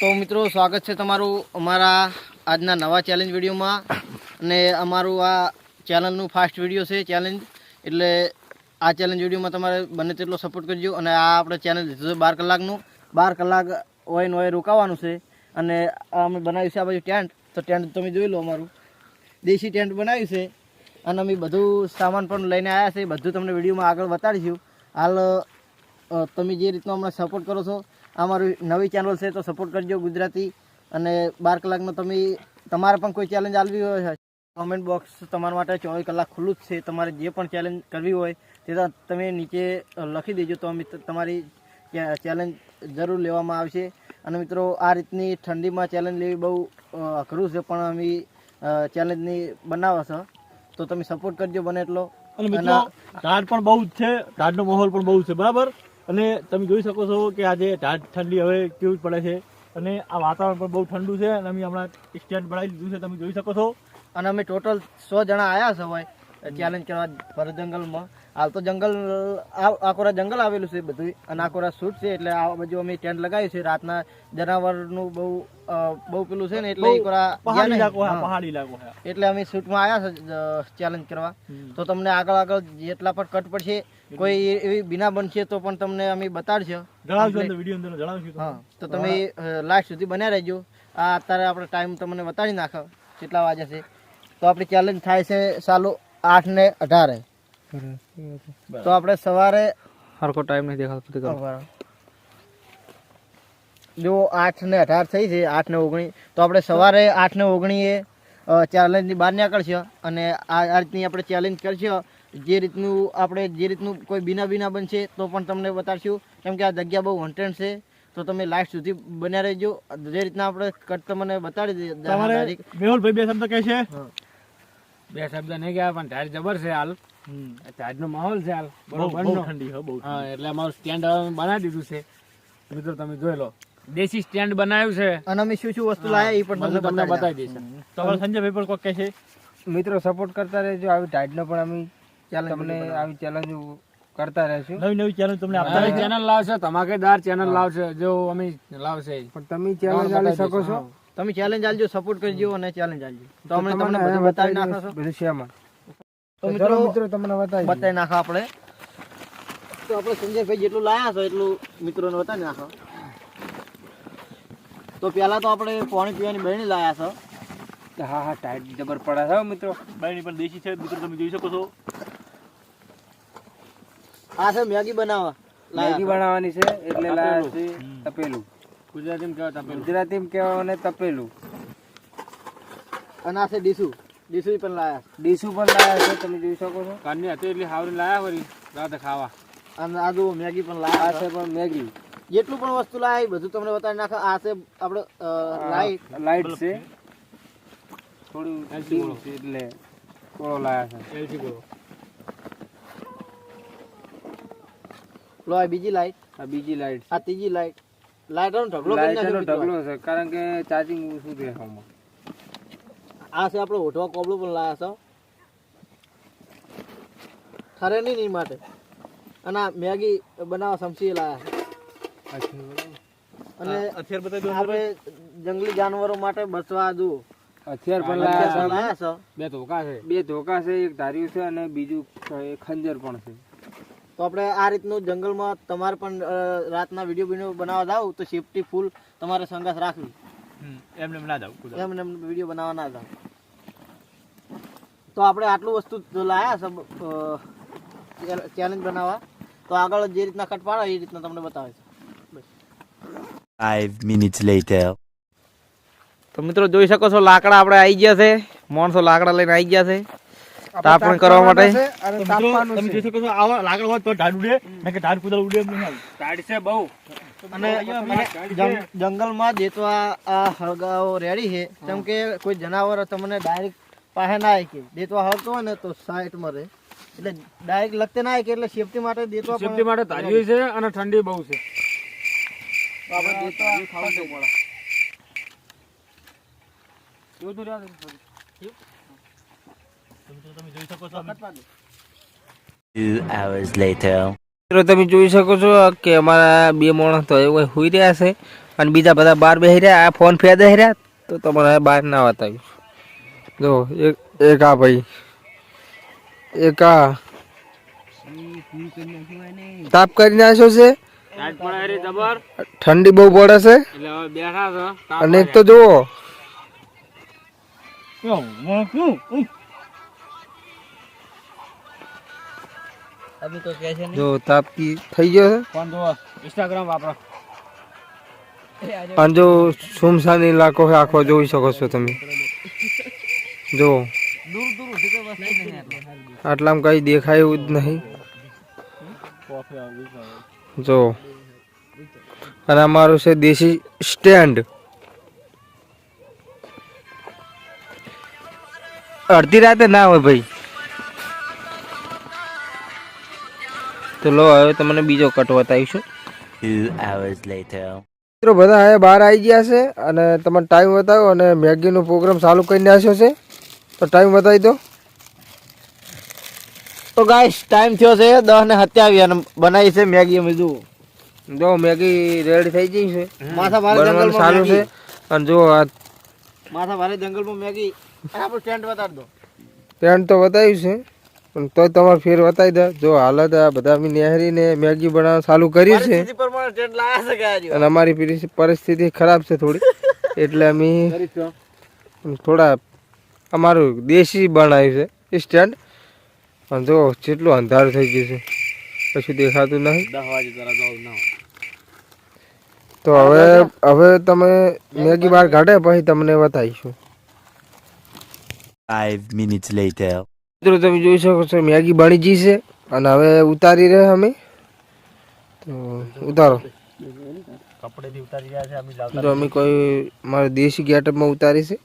તો મિત્રો, સ્વાગત છે તમારું અમારા આજના નવા ચેલેન્જ વિડીયોમાં. અને અમારું આ ચેનલનું ફાસ્ટ વીડિયો છે ચેલેન્જ એટલે આ ચેલેન્જ વિડીયોમાં તમારે બને તેટલો સપોર્ટ કરજો. અને આ આપણે ચેનલ લીધું છે બાર કલાકનું. બાર કલાક હોય ને હોય રોકાવાનું છે. અને અમે બનાવ્યું છે આ બાજુ ટેન્ટ. તો ટેન્ટ તમે જોઈ લો અમારું. દેશી ટેન્ટ બનાવ્યું છે. અને અમે બધું સામાન પણ લઈને આવ્યા છે. બધું તમને વિડીયોમાં આગળ બતાડીશું. હાલ તમે જે રીતનો અમને સપોર્ટ કરો છો આ મારી નવી ચેનલ છે તો સપોર્ટ કરજો ગુજરાતી અને બાર કલાકનો તમે તમારે પણ કોઈ ચેલેન્જ આલવી હોય કોમેન્ટ બોક્સ તમારા માટે ચોવીસ કલાક ખુલ્લું જ છે. તમારે જે પણ ચેલેન્જ કરવી હોય તે તમે નીચે લખી દેજો તો અમે તમારી ચેલેન્જ જરૂર લેવામાં આવશે. અને મિત્રો આ રીતની ઠંડીમાં ચેલેન્જ લેવી બહુ અઘરું છે પણ અમે ચેલેન્જની બનાવો છો. તો તમે સપોર્ટ કરજો બને એટલો. અને મિત્રો પણ બહુ જ છે ગાઢનો માહોલ પણ બહુ છે બરાબર? અને તમે જોઈ શકો છો કે આજે ઢાઢ ઠંડી હવે કેવું પડે છે. અને આ વાતાવરણ પણ બહુ ઠંડુ છે અને અમે હમણાં સ્ટેન્ડ બનાવી લીધું છે તમે જોઈ શકો છો. અને અમે ટોટલ સો જણા આવ્યા છે હોય ચેલેન્જ કરવા ભરત જંગલમાં. હાલ તો જંગલ આ- આખોરા જંગલ આવેલું છે બધું અને આકોરા શૂટ છે એટલે આ બાજુ અમે ટેન્ટ લગાવ્યું છે. રાતના જનાવરનું બહુ બહુ પેલું છે ને એટલે પહાડી. ઇલાકો પહાડી ઇલાકો એટલે અમે શૂટમાં આવ્યા છે ચેલેન્જ કરવા. તો તમને આગળ આગળ જેટલા પણ કટ પડશે કોઈ એવી બિના બનશે તો પણ તમને અમે બતાડશે. જણાવશું અંદર વીડિયો અંદર જણાવશું હા તો તમે લાસ્ટ સુધી બન્યા રહેજો. આ અત્યારે આપણે ટાઈમ તમને બતાડી નાખો કેટલા વાગે છે. તો આપણી ચેલેન્જ થાય છે સાલો આઠ ને અઢારે. તો આપણે સવારે હરકો ટાઈમ નહીં દેખાતો જો આઠ ને અઢાર થઈ છે આઠ ને ઓગણીસ તો આપણે સવારે આઠ ને ઓગણીએ ચેલેન્જની બહાર નીકળશે અને આ આ રીતની આપણે ચેલેન્જ કરશે. જે રીતનું આપણે જે રીતનું કોઈ બીના બીના બનશે તો પણ તમને બતાડશું. કેમ કે આ જગ્યા બહુ વોન્ટેડ છે. તો તમે લાસ્ટ સુધી બન્યા રહેજો. જે રીતના આપણે કટ તમને બતાડી દઈએ. તમારે મેહુલભાઈ બે શબ્દ કહે છે બે શબ્દ નહીં ગયા પણ ઢાળ જબર છે હાલ. ઢાળ નો માહોલ છે હાલ. બહુ બરોબર બહુ ઠંડી હા એટલે અમારું સ્ટેન્ડ બનાવી દીધું છે. મિત્રો તમે જોઈ લો. દેશી સ્ટેન્ડ બનાવ્યું છે. અને અમે શું શું વસ્તુ લાયા એ પણ તમને બતાવી દઈશું. તમારે સંજયભાઈ પણ કોઈ કહે છે મિત્રો સપોર્ટ કરતા રહેજો. આવી ટાઈટનો પણ અમે તમને આવી ચેલેન્જ કરતા રહેશું. નવી નવી ચેલેન્જ તમને આપતા ચેનલ લાવશે ધમાકેદાર ચેનલ લાવશે જો અમે લાવશે. પણ તમે ચેલેન્જ આપી શકો છો? તમે ચેલેન્જ આલજો સપોર્ટ કરજો અને ચેલેન્જ આલજો. તો અમે તમને બધું બતાવી નાખશું નાખો બધું શેમાં? તો તો મિત્રો મિત્રો તમને બતાવી બતાવી નાખો આપણે. તો આપણે સંજયભાઈ જેટલું લાયા છો એટલું મિત્રોને બતાવી નાખો. તો પહેલા તો આપણે પાણી પીવાની બહેણી લાયા છો. હા હા ટાઈટ જબર પડે છે મિત્રો. બહેણી પણ દેશી છે. મિત્રો તમે જોઈ શકો છો. આ છે મેગી બનાવવા. મેગી બનાવવાની છે એટલે લાયા છે તપેલું. ગુજરાતીમાં કેવા તપેલું. ગુજરાતીમાં કહેવાને તપેલું. અને આ છે ડીસુ. ડીસુ પણ લાયા ડીસુ પણ લાયા છે તમે જોઈ શકો છો. કારની હતી એટલી હાવરી લાયા વળી રાતે ખાવા. અને આ જો મેગી પણ લાયા છે. છે પણ મેગી. જેટલું પણ વસ્તુ લાયા એ બધું તમને બતાવી નાખો. આ છે આપણે લાઈટ. લાઈટ છે. થોડું એલસી એટલે થોડો લાયા છે. એલસી બોલો લો આ બીજી લાઈટ આ બીજી લાઈટ આ ત્રીજી લાઈટ લાઈટનો ઢગલો લાઈટનો. ઢગલો છે કારણ કે ચાર્જિંગ શું છે આમાં? આ છે આપણો ઓઠવા કોબળો પણ લાયા છો. ખરે નહીં નહીં માટે. અને આ મેગી બનાવવા સમસી લાયા અને અત્યારે બધા આપણે જંગલી જાનવરો માટે બચવા દો હથિયાર પણ લાયા છો બે ધોકા છે. બે ધોકા છે એક ધાર્યું છે અને બીજું ખંજર પણ છે. તો આપણે આ રીતનું જંગલમાં તમારે પણ રાતના વીડિયો વીડિયો બનાવવા જાવ તો સેફટી ફૂલ તમારે સંગાસ રાખવી. એમને ના જાવ કુદરત. એમ એમ વીડિયો બનાવવા ના જાવ તો આપણે આટલું વસ્તુ લાયા સબ ચેલેન્જ બનાવવા. તો આગળ જે રીતના કટ પાડો એ રીતના તમને બતાવે છે. Five minutes later. તો મિત્રો જોઈ શકો છો લાકડા આપણે આવી ગયા છે. માણસો લાકડા લઈને આવી ગયા છે. તાપણ કરવા માટે? તો તમે જોઈ શકો છો આવા લાકડ હોય તો ઢાળ ઉડે નહીં કે ઢાળ કુદળ ઉડે નહીં હાલ. છે બહુ. અને અને જંગ- જંગલમાં દેતવા આ હળગાઓ રેડી છે કેમ કે કોઈ જનાવર તમને ડાયરેક્ટ પાસે ના આવી કે દેતવા હળતો હોય ને તો સાઈડમાં રહે. એટલે ડાયરેક્ટ લગતે ના આવી કે એટલે સેફટી માટે દેતવા સેફટી માટે ધાર્યું છે અને ઠંડી બહુ છે. તો આપણે દેતવા ખાવું તો પડે તો મિત્રો, તમે જોઈ શકો છો કે અમારા બે માણસ તો એવું હોઈ રહ્યા છે અને બીજા બધા બહાર બેસી રહ્યા. આ ફોન ફેદાઈ રહ્યા તો તમારે બહાર ના બતાવ્યું જો, એક આ ભાઈ. એક આ. તાપ કરી નાખ્યો છે. ઠંડી બહુ પડે છે. અને એક તો જુઓ. જો તાપકી થઈ ગયો છે ઇન્સ્ટાગ્રામ વાપરો અને જો સુમસાન ઇલાકો છે આખો જોઈ શકો છો તમે જો આટલામાં કઈ દેખાય એવું જ નહીં જો અને અમારું છે દેશી સ્ટેન્ડ અડધી રાતે ના હોય ભાઈ તો લો હવે તમને બીજો કટ બતાવીશું. Two hours later. મિત્રો બધા હવે બહાર આવી ગયા છે અને તમે ટાઈમ બતાવો અને મેગીનો પ્રોગ્રામ ચાલુ કરી નાખ્યો છે. તો ટાઈમ બતાવી દો. તો ગાઈસ ટાઈમ થયો છે દસ ને સત્યાવી અને બનાવી છે મેગી અમે જુઓ. જો મેગી રેડી થઈ ગઈ છે. માથા ભારે બનવાનું ચાલુ છે. અને જો આ માથા ભારે જંગલમાં મેગી. આપણે ટેન્ટ બતાવી દો. ટેન્ટ તો બતાવ્યું છે. પણ તોય તમારે ફેર બતાવી દે. જો હાલત આ બધા અમે નેહરીને મેગી બનાવવાનું ચાલુ કરી છે. પરિસ્થિતિ પ્રમાણે સ્ટેન્ડ લાયા છે કે આજે અને અમારી પરિસ્થિતિ ખરાબ છે થોડી. એટલે અમે થોડા અમારું દેશી બનાવ્યું છે. સ્ટેન્ડ અને જો જેટલું અંધારું થઈ ગયું છે. કશું દેખાતું નહીં. તો હવે હવે તમે મેગી બહાર કાઢે પછી તમને બતાવીશું. Five minutes later. મિત્રો તમે જોઈ શકો છો મેગી બની ગઈ છે અને હવે ઉતારી રહ્યા અમે. તો ઉતારો. કપડેથી ઉતારી રહ્યા છે અમે લાવતા તો અમે કોઈ મારે દેશી ગેટઅપમાં ઉતારી છે.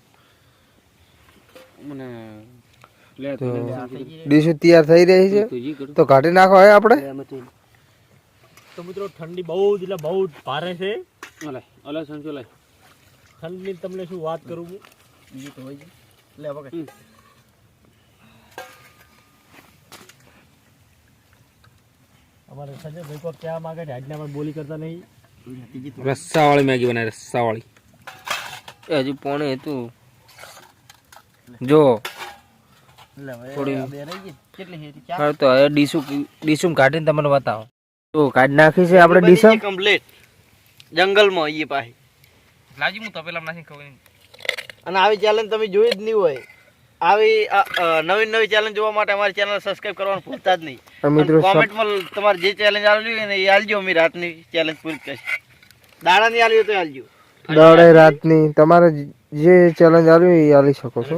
તો ડીશો તૈયાર થઈ રહી છે. તો કાઢી નાખો હવે આપણે. તો મિત્રો ઠંડી બહુ જ એટલે બહુ જ ભારે છે. ઠંડની તમને શું વાત કરું હું અમારે સંજયભાઈ કોઈ કહેવા માંગે છે આજના પણ બોલી કરતા નહીં. રસ્સાવાળી મેગી બનાવી રસ્સાવાળી. એ હજુ પોણે હતું. જો. થોડી હા તો હવે ડીશું ડીશું કાઢીને તમને બતાવો. તો કાઢી નાખી છે આપણે ડીશો કમ્પ્લીટ જંગલમાં આવીએ પાસે લાજી હું તપેલા નાખી ખબર અને આવી ચેલેન્જ તમે જોઈ જ નહીં હોય. આવી નવી નવી ચેલેન્જ જોવા માટે અમારી ચેનલ સબસ્ક્રાઈબ કરવાનું ભૂલતા જ નહીં. મિત્રો કોમેન્ટમાં તમારે જે ચેલેન્જ આવેલી હોય ને એ આલજો અમે રાતની ચેલેન્જ પૂરી કરીશું. દાડાની આલવી તો આલજો. દોડે રાતની તમારે જે ચેલેન્જ આવ્યું એ આલી શકો છો.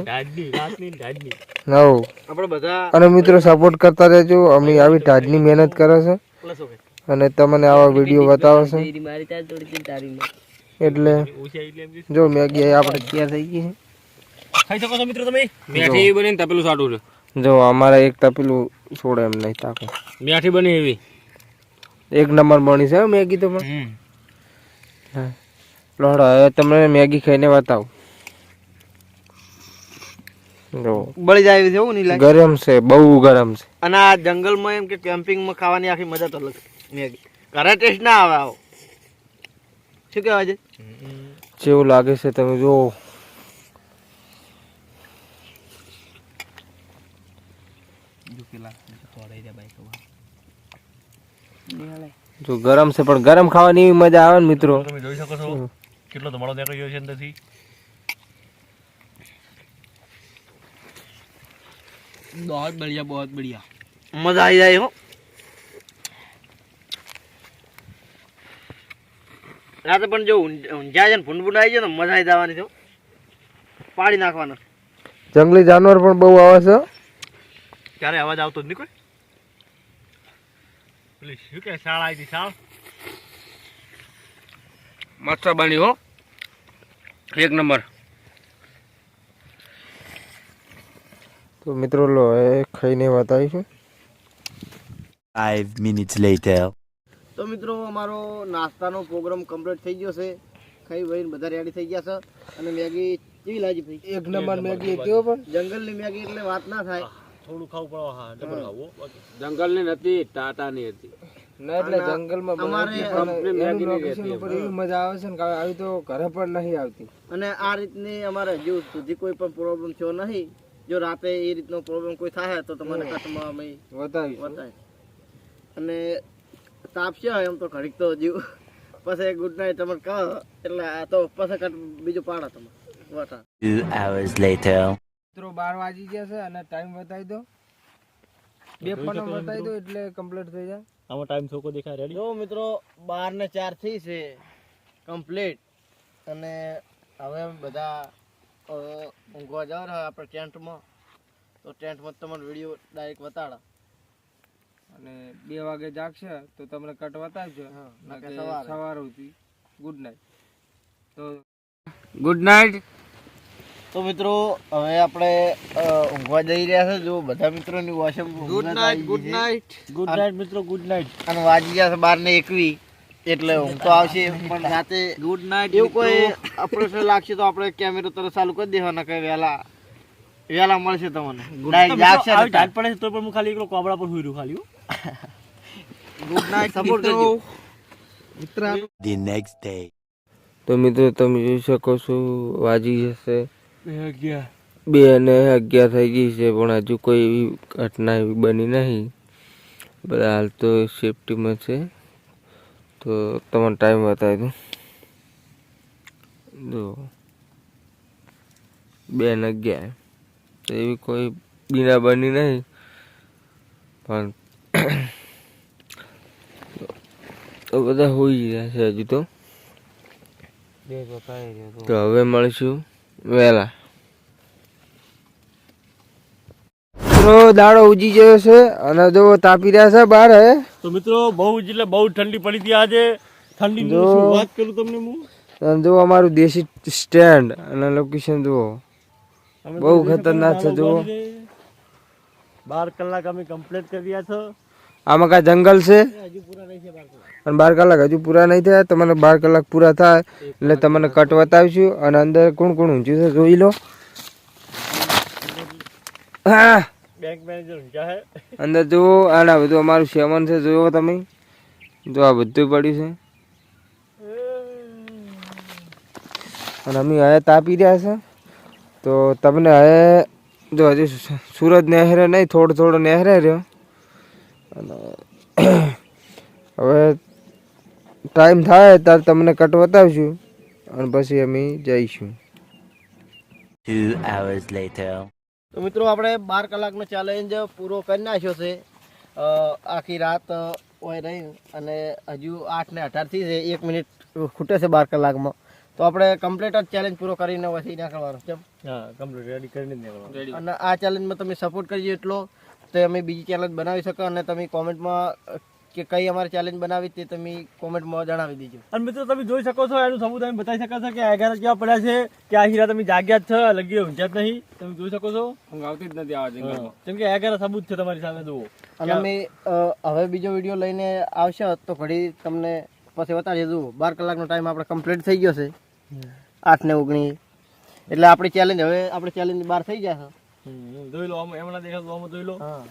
નવ આપણે બધા અને મિત્રો સપોર્ટ કરતા રહેજો અમે આવી ટાઢની મહેનત કરે છે. અને તમને આવા વીડિયો બતાવશે છે. એટલે જો મેગી આપણે ક્યાં થઈ ગઈ ખાઈ શકો છો મિત્રો તમે? મેઠી બની તપેલું સાટું છે. જો અમારે એક તપેલું છોડે એમ નહીં તાકે. મીઠી બની એવી? એક નંબર બની છે મેગી તો પણ લોડો હવે તમને મેગી ખાઈને બતાવું. જો. બળી જાય એવી છે એવું નહીં ગરમ છે બહુ ગરમ છે. અને આ જંગલમાં એમ કે કેમ્પિંગમાં ખાવાની આખી મજા તો અલગ મેગી. ઘરે ટેસ્ટ ના આવે આવો. શું કહેવાય છે? જેવું લાગે છે તમે જો જો ગરમ છે પણ ગરમ ખાવાની એવી મજા આવે ને મિત્રો. તમે જોઈ શકો છો. કેટલો ધમાડો દેખાઈ ગયો છે અંદરથી. મજા આવી જાય હો. રાતે પણ જો ઊંઝાય છે ને ભૂંડ ભૂંડ આવી જાય ને મજા આવી જવાની તો હો. પાડી નાખવાનો. જંગલી જાનવર પણ બહુ આવે છે. ક્યારે અવાજ આવતો જ નહીં કોઈ? પેલી શું કે શાળ આવી હતી શાળ? મસ્ત બની હો. એક નંબર. તો મિત્રો લો એ ખાઈને બતાવીશું ફાઈવ મિનિટ્સ લેટર તો મિત્રો અમારો નાસ્તાનો પ્રોગ્રામ કમ્પ્લીટ થઈ ગયો છે. ખાઈ વહીને બધા રેડી થઈ ગયા છે. અને મેગી કેવી લાગી ભાઈ? એક નંબર મેગી હતી પણ. જંગલની મેગી એટલે વાત ના થાય. થોડું ખાવું પડે હા ડબલ ખાવું જંગલની નથી ટાટાની હતી. ના એટલે જંગલમાં મજા આવે છે ને આવી તો ઘરે પણ નહીં આવતી. અને આ રીતની અમારે હજુ સુધી કોઈ પણ પ્રોબ્લેમ થયો નહીં જો રાતે એ રીતનો પ્રોબ્લેમ કોઈ થાય તો તમને કટમાં અમે બતાય અને તાપ છે એમ તો ઘડીક તો હજુ. પછી ગુડ નાઇટ તમે કહો એટલે આ તો પછી કટ બીજું પાડો તમે વટા Two hours later. મિત્રો બાર વાગી ગયા છે અને ટાઈમ બતાવી દો. બે પણ બતાવી દો એટલે કમ્પ્લીટ થઈ જાય. આમાં ટાઈમ છોકો દેખાય રેડી જો મિત્રો બાર ને ચાર થઈ છે. કમ્પ્લીટ અને હવે બધા ઊંઘવા જવા રહ્યા આપણે ટેન્ટમાં. તો ટેન્ટમાં તમને વીડિયો ડાયરેક્ટ બતાડા. અને બે વાગે જાગશે તો તમને કટ બતાવજો. નકે સવારે. સવાર સુધી. ગુડ નાઇટ તો ગુડ નાઇટ તો મિત્રો હવે આપણે ઊંઘવા જઈ રહ્યા છે. જો બધા મિત્રોની વોશમ good night good night good night મિત્રો ગુડ નાઇટ અને વાગી ગયા છે બાર ને એકવી એટલે ઊંઘ તો આવશે પણ રાતે ગુડ નાઇટ એવું કોઈ આપણે લાગશે તો આપણે કેમેરો તરત ચાલુ કરી દેવાના કે વહેલા વહેલા મળશે તમને. ડાયરેક્ટ જાગશે આવી ટાઈટ પડે તો પણ હું ખાલી એકલો કોબળા પર હુઈ રહ્યું ખાલી ગુડ નાઇટ સપોર્ટ કરજો ધ નેક્સ્ટ ડે તો મિત્રો તમે જોઈ શકો છો વાજી જશે. બે અને અગિયાર થઈ ગઈ છે પણ હજુ કોઈ એવી ઘટના એવી બની નહીં. બધા હાલ તો સેફટીમાં છે. તો તમને ટાઈમ બતાવી દઉં. જો. બે ને અગિયાર. તો એવી કોઈ બીના બની નહીં. પણ તો બધા હોઈ રહ્યા છે હજુ તો. તો હવે મળીશું. વહેલા. મિત્રો દાડો ઉજી ગયો છે અને જો તાપી રહ્યા છે બહાર હે? તો મિત્રો બહુ એટલે બહુ ઠંડી પડી હતી આજે. ઠંડી વાત કરું તમને હું? જો અમારું દેશી સ્ટેન્ડ અને લોકેશન જુઓ. બહુ ખતરનાક છે જુઓ. બાર કલાક અમે કમ્પ્લીટ કરી રહ્યા છો. આમાં કા જંગલ છે? અને બાર કલાક હજુ પૂરા નહીં થયા તમને બાર કલાક પૂરા થાય. એટલે તમને કટ બતાવીશું. અને અંદર કોણ કોણ ઊંચું છે જોઈ લો. હા. બેંક મેનેજર ઊંચા હે? અંદર જુઓ અને આ બધું અમારું સેવન છે જુઓ તમે? જો આ બધું પડ્યું છે. અને અમે હવે તાપી રહ્યા છે. તો તમને હવે જો હજુ સુરત સૂરજ નહેરે નહીં થોડો થોડો નહેરે રહ્યો. અને હવે ટાઈમ થાય ત્યારે તમને કટ બતાવશું. અને પછી અમે જઈશું. Two hours later. તો મિત્રો આપણે બાર કલાકનો ચેલેન્જ પૂરો કરી નાખ્યો છે. આખી રાત હોય ઓય રહી અને હજુ આઠ ને અઢારથી છે. એક મિનિટ ખૂટે છે બાર કલાકમાં. તો આપણે કમ્પ્લીટ જ ચેલેન્જ પૂરો કરીને પછી નીકળવાનું કેમ? હા કમ્પ્લીટ રેડી કરીને નીકળવાનું. અને આ ચેલેન્જમાં તમે સપોર્ટ કરજો એટલો. તો અમે બીજી ચેલેન્જ બનાવી શકો અને તમે કોમેન્ટમાં કે કઈ અમારે ચેલેન્જ બનાવી તે તમે કોમેન્ટમાં જણાવી દેજો. અને મિત્રો તમે જોઈ શકો છો એનું સબૂત તમે બતાવી શકો છો કે આ ઘર કેવા પડ્યા છે કે આ હીરા તમે જાગ્યા જ છો લગી ઊંઘ્યા જ નહીં. તમે જોઈ શકો છો? ઊંઘ આવતી જ નથી આવા હા. કેમ કે આ ઘર સબૂત છે તમારી સામે જુઓ. અને અમે હવે બીજો વીડિયો લઈને આવશે તો ઘડી તમને પછી બતાવી દઉં બાર કલાકનો ટાઈમ આપણે કમ્પ્લીટ થઈ ગયો છે. આઠ ને ઓગણીસ. એટલે આપણી ચેલેન્જ હવે આપણે ચેલેન્જ બાર થઈ ગયા છે. જોઈ લો આમ એમના દેખાતું આમાં જોઈ લો. હા.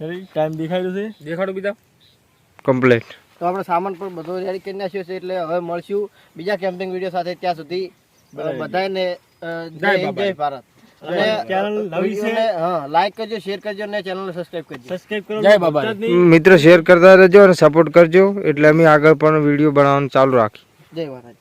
ટાઈમ દેખાઈ રહ્યો છે? દેખાડો બીજા. કમ્પ્લીટ તો આપણે સામાન પણ બધો રેડી કરી નાખ્યો છે એટલે હવે મળશું બીજા કેમ્પિંગ વીડિયો સાથે ત્યાં સુધી. બધાને જય જય ભારત. અને ચેનલ નવી છે? હા લાઈક કરજો શેર કરજો અને ચેનલને સબસ્ક્રાઇબ કરજો. સબસ્ક્રાઇબ કરો જય બાબા. ભૂલતા મિત્રો શેર કરતા રહેજો અને સપોર્ટ કરજો. એટલે અમે આગળ પણ વીડિયો બનાવવાનું ચાલુ રાખી જય મહારાજ.